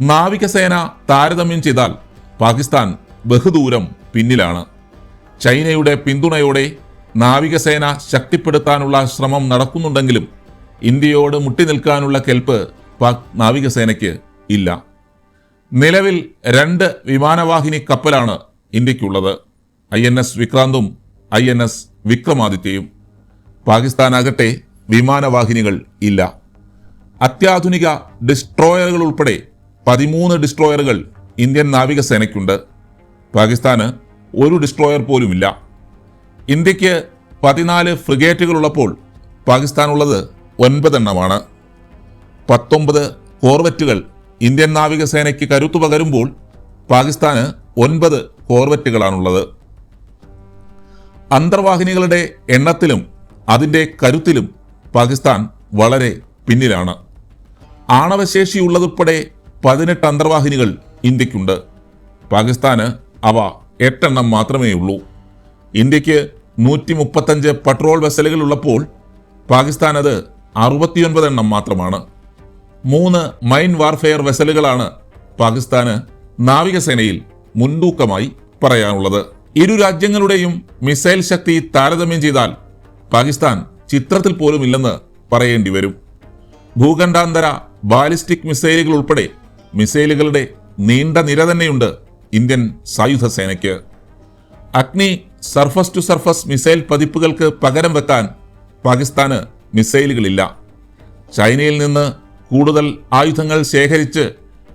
നാവികസേന താരതമ്യം ചെയ്താൽ പാകിസ്ഥാൻ ബഹുദൂരം പിന്നിലാണ്. ചൈനയുടെ പിന്തുണയോടെ നാവികസേന ശക്തിപ്പെടുത്താനുള്ള ശ്രമം നടക്കുന്നുണ്ടെങ്കിലും ഇന്ത്യയോട് മുട്ടി നിൽക്കാനുള്ള കെൽപ്പ് പാക് നാവികസേനയ്ക്ക് ഇല്ല. നിലവിൽ രണ്ട് വിമാനവാഹിനി കപ്പലാണ് ഇന്ത്യക്കുള്ളത്. ഐ എൻ എസ് വിക്രാന്തും ഐ എൻ എസ് വിക്രമാദിത്യയും. പാകിസ്ഥാനാകട്ടെ വിമാനവാഹിനികൾ ഇല്ല. അത്യാധുനിക ഡിസ്ട്രോയറുകൾ ഉൾപ്പെടെ പതിമൂന്ന് ഡിസ്ട്രോയറുകൾ ഇന്ത്യൻ നാവികസേനയ്ക്കുണ്ട്. പാകിസ്ഥാന് ഒരു ഡിസ്ട്രോയർ പോലുമില്ല. ഇന്ത്യയ്ക്ക് പതിനാല് ഫ്രിഗേറ്റുകളുള്ളപ്പോൾ പാകിസ്ഥാനുള്ളത് ഒൻപതെണ്ണമാണ്. പത്തൊമ്പത് കോർവെറ്റുകൾ ഇന്ത്യൻ നാവികസേനയ്ക്ക് കരുത്തു പകരുമ്പോൾ പാകിസ്ഥാന് ഒൻപത് കോർവെറ്റുകളാണുള്ളത്. അന്തർവാഹിനികളുടെ എണ്ണത്തിലും അതിന്റെ കരുത്തിലും പാകിസ്ഥാൻ വളരെ പിന്നിലാണ്. ആണവശേഷിയുള്ളതുൾപ്പെടെ പതിനെട്ട് അന്തർവാഹിനികൾ ഇന്ത്യക്കുണ്ട്. പാകിസ്ഥാന് അവ എട്ടെണ്ണം മാത്രമേ ഉള്ളൂ ഇന്ത്യയ്ക്ക് നൂറ്റി മുപ്പത്തഞ്ച് പട്രോൾ വെസലുകൾ ഉള്ളപ്പോൾ പാകിസ്ഥാൻ അത് അറുപത്തിയൊൻപത് എണ്ണം മാത്രമാണ്. മൂന്ന് മൈൻ വാർഫെയർ വെസലുകളാണ് പാകിസ്ഥാന് നാവികസേനയിൽ മുൻതൂക്കമായി പറയാനുള്ളത്. ഇരു രാജ്യങ്ങളുടെയും മിസൈൽ ശക്തി താരതമ്യം ചെയ്താൽ പാകിസ്ഥാൻ ചിത്രത്തിൽ പോലും ഇല്ലെന്ന് പറയേണ്ടി വരും ഭൂഖണ്ഡാന്തര ബാലിസ്റ്റിക് മിസൈലുകൾ ഉൾപ്പെടെ മിസൈലുകളുടെ നീണ്ട നിര തന്നെയുണ്ട് ഇന്ത്യൻ സായുധ സേനയ്ക്ക് Agni surface to surface missile പതിപ്പുകൾക്ക് പകരം വെക്കാൻ പാകിസ്ഥാന് മിസൈലുകളില്ല. ചൈനയിൽ നിന്ന് കൂടുതൽ ആയുധങ്ങൾ ശേഖരിച്ച്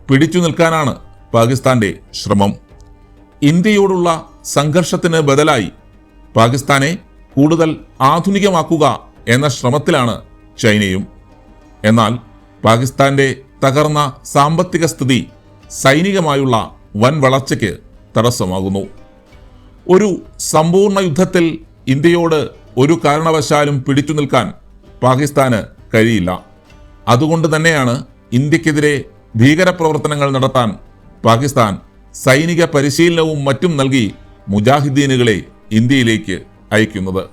പിടിച്ചു നിൽക്കാനാണ് പാകിസ്ഥാന്റെ ശ്രമം. ഇന്ത്യയോടുള്ള സംഘർഷത്തിന് ബദലായി പാകിസ്ഥാനെ കൂടുതൽ ആധുനികമാക്കുക എന്ന ശ്രമത്തിലാണ് ചൈനയും. എന്നാൽ പാകിസ്ഥാന്റെ തകർന്ന സാമ്പത്തിക സ്ഥിതി സൈനികമായുള്ള വൻ വളർച്ചയ്ക്ക് തടസ്സമാകുന്നു. ഒരു സമ്പൂർണ യുദ്ധത്തിൽ ഇന്ത്യയോട് ഒരു കാരണവശാലും പിടിച്ചു നിൽക്കാൻ പാകിസ്ഥാന് കഴിയില്ല. അതുകൊണ്ട് തന്നെയാണ് ഇന്ത്യക്കെതിരെ ഭീകരപ്രവർത്തനങ്ങൾ നടത്താൻ പാകിസ്ഥാൻ സൈനിക പരിശീലനവും മറ്റും നൽകി മുജാഹിദ്ദീനുകളെ ഇന്ത്യയിലേക്ക് അയക്കുന്നത്.